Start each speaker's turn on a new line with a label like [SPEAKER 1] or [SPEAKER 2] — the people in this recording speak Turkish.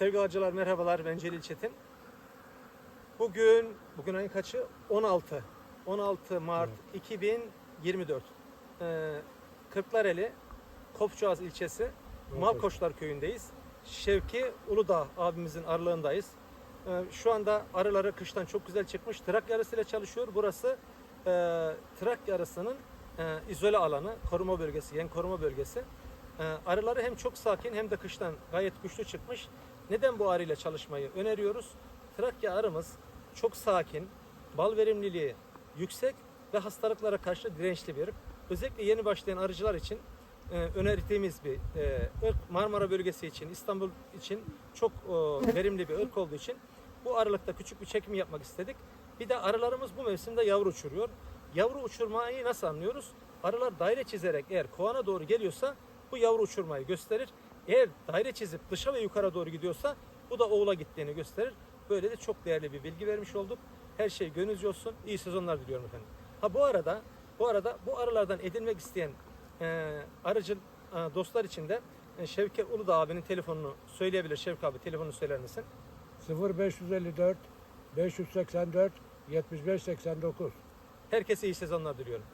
[SPEAKER 1] Sevgili acılar merhabalar ben Celil Çetin. Bugün, bugün ayın kaçı? 16. 16 Mart 2024. Ee, Kırklareli, Kopçuaz ilçesi, Malkoçlar köyündeyiz. Şevki Uludağ abimizin arılığındayız. Ee, şu anda arıları kıştan çok güzel çıkmış. Trakya arısıyla çalışıyor. Burası e, Trakya arısının e, izole alanı, koruma bölgesi, yen koruma bölgesi. Ee, arıları hem çok sakin hem de kıştan gayet güçlü çıkmış. Neden bu arıyla çalışmayı öneriyoruz? Trakya arımız çok sakin, bal verimliliği yüksek ve hastalıklara karşı dirençli bir. Özellikle yeni başlayan arıcılar için e, önerdiğimiz bir e, ırk. Marmara bölgesi için, İstanbul için çok e, verimli bir ırk olduğu için bu arılıkta küçük bir çekim yapmak istedik. Bir de arılarımız bu mevsimde yavru uçuruyor. Yavru uçurmayı nasıl anlıyoruz? Arılar daire çizerek eğer kovana doğru geliyorsa bu yavru uçurmayı gösterir. Eğer daire çizip dışa ve yukarı doğru gidiyorsa bu da oğula gittiğini gösterir. Böyle de çok değerli bir bilgi vermiş olduk. Her şey gönlünüzce olsun. İyi sezonlar diliyorum efendim. Ha bu arada bu arada bu arılardan edinmek isteyen e, arıcı e, dostlar için de e, Şevki Uludağ abinin telefonunu söyleyebilir. Şevki abi telefonunu söyler misin?
[SPEAKER 2] 0554 584 75 89
[SPEAKER 1] Herkese iyi sezonlar diliyorum.